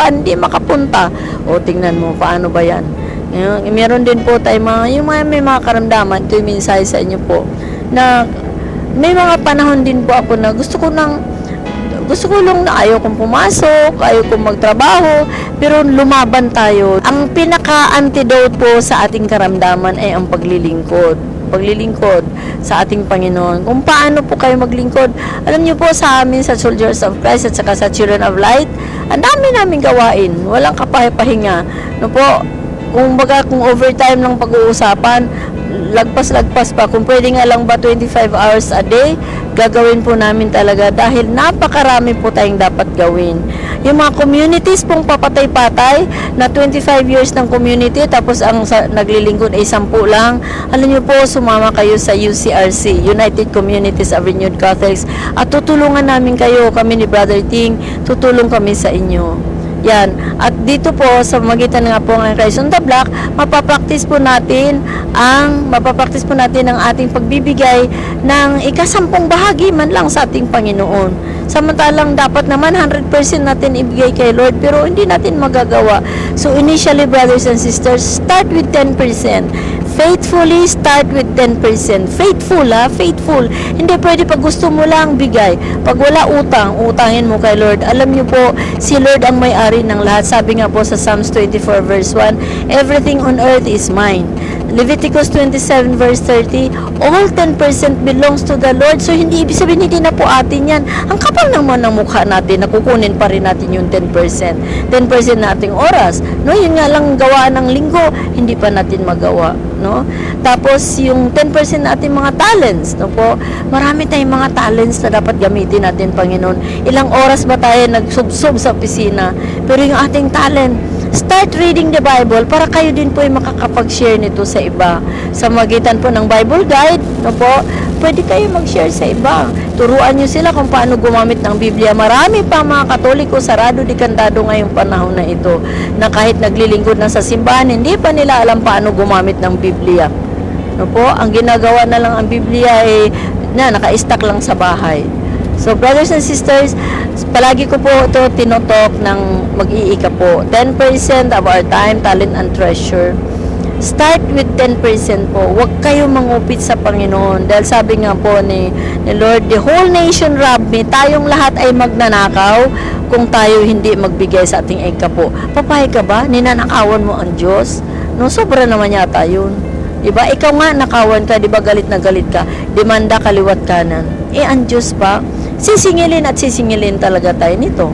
iba hindi makapunta. O tingnan mo, paano ba yan? Ngayon, meron din po tayo mga, yung mga may mga karamdaman, ito yung sa inyo po, na may mga panahon din po ako na gusto ko nang gusto ko lang na ayaw kong pumasok, ayaw kong magtrabaho, pero lumaban tayo. Ang pinaka-antidote po sa ating karamdaman ay ang paglilingkod. Paglilingkod sa ating Panginoon. Kung paano po kayo maglingkod. Alam niyo po sa amin sa Soldiers of Christ at saka sa Children of Light, ang dami namin gawain. Walang kapahinga. No po, kung baga kung overtime lang pag-uusapan, lagpas-lagpas pa. Kung pwede nga lang ba 25 hours a day, gagawin po namin talaga dahil napakarami po tayong dapat gawin. Yung mga communities pong papatay-patay na 25 years ng community tapos ang sa, naglilingkod ay 10 lang. Alam niyo po, sumama kayo sa UCRC, United Communities of Renewed Catholics at tutulungan namin kayo, kami ni Brother Ting, tutulong kami sa inyo. Yan. At dito po, sa magitan nga po ng Christ on the Block, mapapraktis po natin ang, mapapraktis po natin ang ating pagbibigay ng ikasampung bahagi man lang sa ating Panginoon. Samantalang dapat naman 100% natin ibigay kay Lord pero hindi natin magagawa. So initially brothers and sisters, start with 10%. Faithfully start with 10%. Faithful ha, faithful. Hindi pwede pag gusto mo lang bigay. Pag wala utang, utangin mo kay Lord. Alam niyo po, si Lord ang may-ari ng lahat. Sabi nga po sa Psalms 24 verse 1, Everything on earth is mine. Leviticus 27 verse 30, all 10% belongs to the Lord. So hindi ibig sabihin hindi na po atin yan. Ang kapal naman ng mukha natin, nakukunin pa rin natin yung 10%. 10% na ating oras. No, yun nga lang gawaan ng linggo, hindi pa natin magawa, no? Tapos yung 10% na ating mga talents, no po? Marami tayong mga talents na dapat gamitin natin, Panginoon. Ilang oras ba tayo nagsubsob sa opisina? Pero yung ating talent, start reading the Bible para kayo din po ay makakapag-share nito sa iba. Sa magitan po ng Bible Guide, no po, pwede kayo mag-share sa iba. Turuan nyo sila kung paano gumamit ng Biblia. Marami pa mga katoliko sarado di kantado ngayong panahon na ito na kahit naglilingkod na sa simbahan, hindi pa nila alam paano gumamit ng Biblia. No po, ang ginagawa na lang ang Biblia ay na naka-stack lang sa bahay. So brothers and sisters, palagi ko po ito tinotok ng mag-iika po. 10% of our time, talent, and treasure. Start with 10% po. Huwag kayo mangupit sa Panginoon. Dahil sabi nga po ni, ni Lord, the whole nation rob me. Tayong lahat ay magnanakaw kung tayo hindi magbigay sa ating ika po. Papayag ka ba? Ninanakawan mo ang Diyos? No, sobra naman yata yun. Diba? Ikaw nga nakawan ka, diba galit na galit ka? Demanda kaliwat kanan. Eh, ang Diyos pa, sisingilin at sisingilin talaga tayo nito.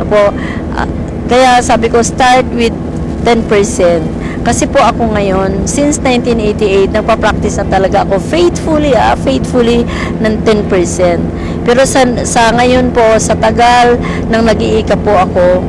Apo, ah, kaya sabi ko, start with 10%. Kasi po ako ngayon, since 1988, nagpa-practice na talaga ako faithfully, ah, faithfully ng 10%. Pero sa, sa ngayon po, sa tagal nang nag-iika po ako,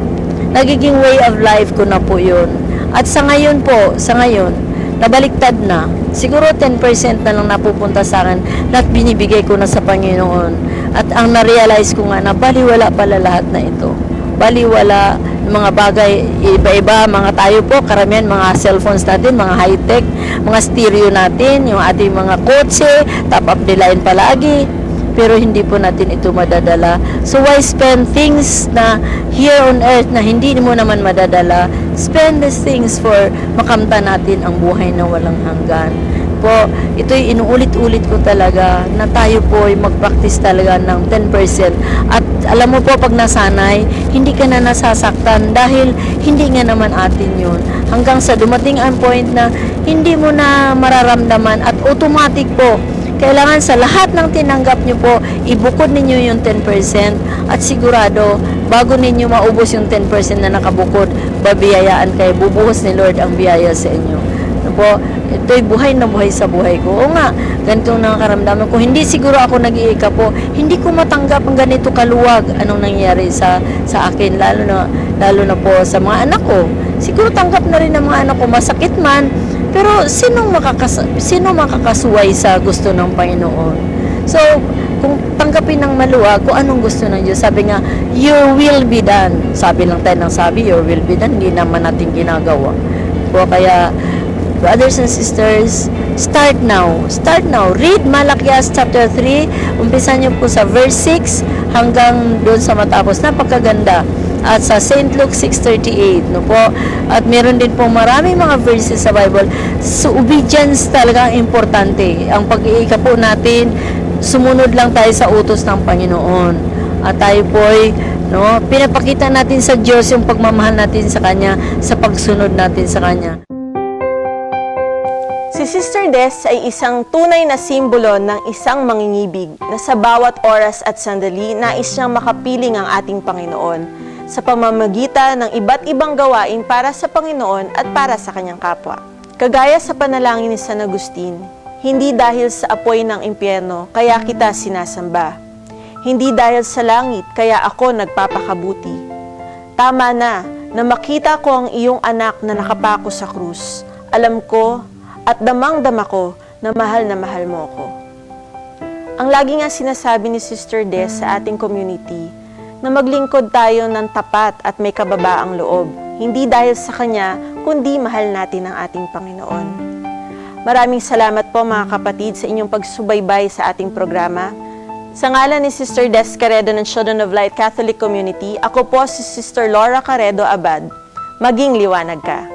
nagiging way of life ko na po yun. At sa ngayon po, sa ngayon, nabaliktad na. Siguro 10% na lang napupunta sa akin lahat binibigay ko na sa Panginoon. At ang na-realize ko nga na baliwala pala lahat na ito. Baliwala mga bagay iba-iba, mga tayo po, karamihan mga cellphones natin, mga high-tech, mga stereo natin, yung ating mga kotse, top up the line palagi pero hindi po natin ito madadala. So why spend things na here on earth na hindi mo naman madadala? Spend these things for makamta natin ang buhay na walang hanggan. Po, ito'y inuulit-ulit ko talaga na tayo po ay mag-practice talaga ng 10%. At alam mo po, pag nasanay, hindi ka na nasasaktan dahil hindi nga naman atin yun. Hanggang sa dumating ang point na hindi mo na mararamdaman at automatic po, kailangan sa lahat ng tinanggap nyo po, ibukod ninyo yung 10% at sigurado, bago ninyo maubos yung 10% na nakabukod, babiyayaan kayo, bubuhos ni Lord ang biyaya sa inyo. Ano po, ito'y buhay na buhay sa buhay ko. Oo nga, ganito ang nakakaramdaman ko. Hindi siguro ako nag-iika po, hindi ko matanggap ang ganito kaluwag anong nangyari sa sa akin, lalo na, lalo na po sa mga anak ko. Siguro tanggap na rin ng mga anak ko, masakit man, pero sino makakas sino makakasuway sa gusto ng Panginoon? So, kung tanggapin ng maluwag kung anong gusto ng Diyos, sabi nga, your will be done. Sabi lang tayo ng sabi, your will be done, hindi naman natin ginagawa. Po, kaya, brothers and sisters, start now. Start now. Read Malakias chapter 3. Umpisa niyo po sa verse 6 hanggang doon sa matapos. Napakaganda. At sa St. Luke 6.38, no po. At meron din po maraming mga verses sa Bible. So, obedience talaga ang importante. Ang pag-iika po natin, sumunod lang tayo sa utos ng Panginoon. At tayo po ay, no, pinapakita natin sa Diyos yung pagmamahal natin sa Kanya, sa pagsunod natin sa Kanya. Si Sister Des ay isang tunay na simbolo ng isang mangingibig na sa bawat oras at sandali nais niyang makapiling ang ating Panginoon sa pamamagitan ng iba't ibang gawain para sa Panginoon at para sa kanyang kapwa. Kagaya sa panalangin ni San Agustin, hindi dahil sa apoy ng impyerno kaya kita sinasamba. Hindi dahil sa langit kaya ako nagpapakabuti. Tama na na makita ko ang iyong anak na nakapako sa krus. Alam ko at damang-dama ko na mahal na mahal mo ako. Ang lagi nga sinasabi ni Sister Des sa ating community na maglingkod tayo ng tapat at may kababaang loob. Hindi dahil sa Kanya, kundi mahal natin ang ating Panginoon. Maraming salamat po mga kapatid sa inyong pagsubaybay sa ating programa. Sa ngalan ni Sister Des Caredo ng Children of Light Catholic Community, ako po si Sister Laura Caredo Abad. Maging liwanag ka.